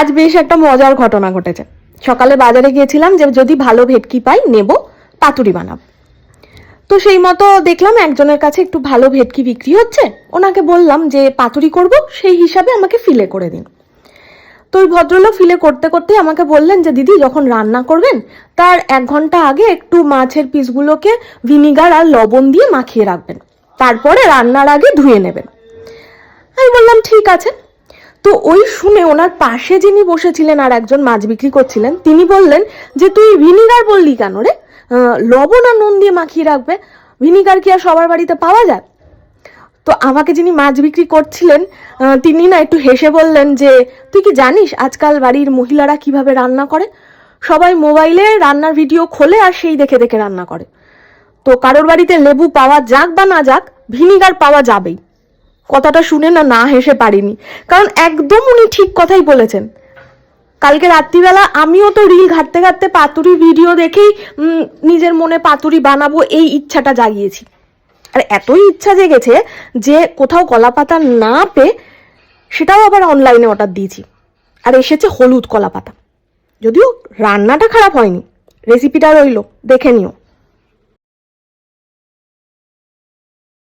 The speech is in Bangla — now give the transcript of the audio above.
আজ বেশ একটা মজার ঘটনা ঘটেছে। সকালে বাজারে গিয়েছিলাম যে যদি ভালো ভেটকি পাই, নেব, পাতুরি বানাব। তো সেই মতো দেখলাম একজনের কাছে একটু ভালো ভেটকি বিক্রি হচ্ছে। ওনাকে বললাম যে, পাতুরি করব, সেই হিসাবে আমাকে ফিলে করে দিন। তো ওই ভদ্রলোক ফিলে করতে করতে আমাকে বললেন যে, দিদি, যখন রান্না করবেন, তার এক ঘণ্টা আগে একটু মাছের পিসগুলোকে ভিনিগার আর লবণ দিয়ে মাখিয়ে রাখবেন। তারপরে রান্নার আগে ধুয়ে নেবেন। আমি বললাম, ঠিক আছে। তো ওই শুনে ওনার পাশে যিনি বসেছিলেন আর একজন মাছ বিক্রি করছিলেন, তিনি বললেন যে, তুই ভিনিগার বললি কেন রে? লবণ আর নুন দিয়ে মাখিয়ে রাখবে? ভিনিগার কি আর সবার বাড়িতে পাওয়া যায়? তো আমাকে যিনি মাছ বিক্রি করছিলেন তিনি না একটু হেসে বললেন যে, তুই কি জানিস আজকাল বাড়ির মহিলারা কীভাবে রান্না করে? সবাই মোবাইলে রান্নার ভিডিও খোলে আর সেই দেখে দেখে রান্না করে। তো কারোর বাড়িতে লেবু পাওয়া যাক বা না যাক, ভিনিগার পাওয়া যাবেই। কথাটা শুনে না না হেসে পারিনি। কারণ একদম উনি ঠিক কথাই বলেছেন। কালকে রাত্রিবেলা আমিও তো রিল ঘাটতে ঘাটতে পাতুরি ভিডিও দেখেই নিজের মনে পাতুরি বানাবো এই ইচ্ছাটা জাগিয়েছি। আর এতই ইচ্ছা জেগেছে যে কোথাও কলা পাতা না পেয়ে সেটাও আবার অনলাইনে অর্ডার দিয়েছি। আর এসেছে হলুদ কলা পাতা যদিও রান্নাটা খারাপ হয়নি রেসিপিটা রইল, দেখে নিও।